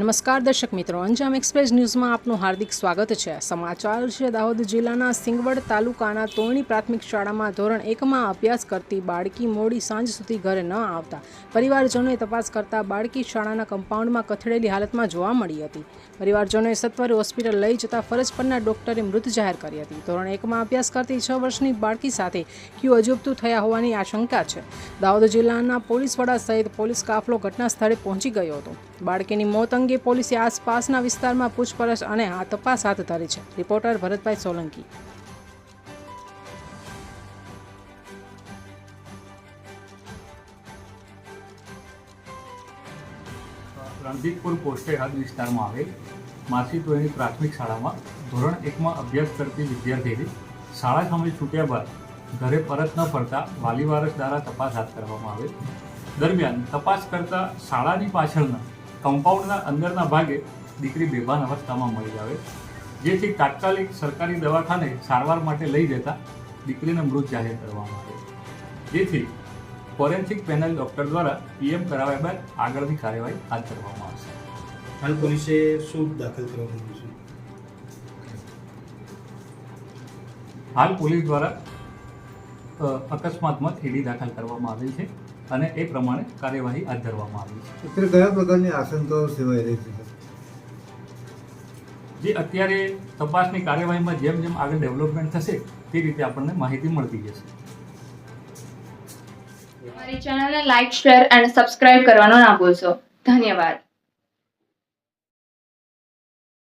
નમસ્કાર દર્શક મિત્રો, અંજામ એક્સપ્રેસ ન્યૂઝમાં આપનું હાર્દિક સ્વાગત છે. સમાચાર છે, દાહોદ જિલ્લાના સિંગવડ તાલુકાના તોરણી પ્રાથમિક શાળામાં ધોરણ એકમાં અભ્યાસ કરતી બાળકી મોડી સાંજ સુધી ઘરે ન આવતા. પરિવારજનોએ તપાસ કરતા બાળકી શાળાના કમ્પાઉન્ડમાં કથળેલી હાલતમાં જોવા મળી હતી. પરિવારજનોએ સત્વરે હોસ્પિટલ લઈ જતા ફરજ પરના ડોક્ટરે મૃત જાહેર કરી હતી. ધોરણ એકમાં અભ્યાસ કરતી છ વર્ષની બાળકી સાથે ક્યુ અજુબતું થયા હોવાની આશંકા છે. દાહોદ જિલ્લાના પોલીસ વડા સહિત પોલીસ કાફલો ઘટના સ્થળે પહોંચી ગયો હતો. બાળકીની મોત અંગે પોલીસે આસપાસના વિસ્તારમાં પૂછપરછ અને આ તપાસ હાથ ધરી છે. રિપોર્ટર ભરતભાઈ સોલંકી. રણજીતપુર પોસ્ટે વિસ્તારમાં આવેલ માસીતોયની પ્રાથમિક શાળામાં ધોરણ એકમાં અભ્યાસ કરતી વિદ્યાર્થીની શાળા સામે છૂટ્યા બાદ ઘરે પરત ન ફરતા વાલી વારસ દ્વારા તપાસ હાથ કરવામાં આવેલ. દરમિયાન તપાસ કરતા શાળાની પાછળના કમ્પાઉન્ડના અંદરના ભાગે દીકરી બેભાન અવસ્થામાં મળી આવે. જેથી તાત્કાલિક સરકારી દવાખાને સારવાર માટે લઈ જતા દીકરીને મૃત જાહેર કરવામાં આવે જેથી ફોરેન્સિક પેનલ ડૉક્ટર દ્વારા પીએમ કરાવ્યા બાદ આગળની કાર્યવાહી હાથ ધરવામાં આવશે. હાલ પોલીસે શું દાખલ કરવામાં આવ્યું છે? હાલ પોલીસ દ્વારા અકસ્માતમાં ઈડી દાખલ કરવામાં આવેલ છે. અને એ પ્રમાણે કાર્યવાહી હાથ ધરવામાં આવી છે. અત્યારે કયા પ્રકારની આશંકાઓ સેવાઈ રહી છે? જે અત્યારે તપાસની કાર્યવાહીમાં જેમ જેમ આગળ ડેવલપમેન્ટ થશે તે રીતે આપણને માહિતી મળતી જશે. અમારી ચેનલને લાઈક શેર અને સબસ્ક્રાઇબ કરવાનો ના ભૂલશો. ધન્યવાદ.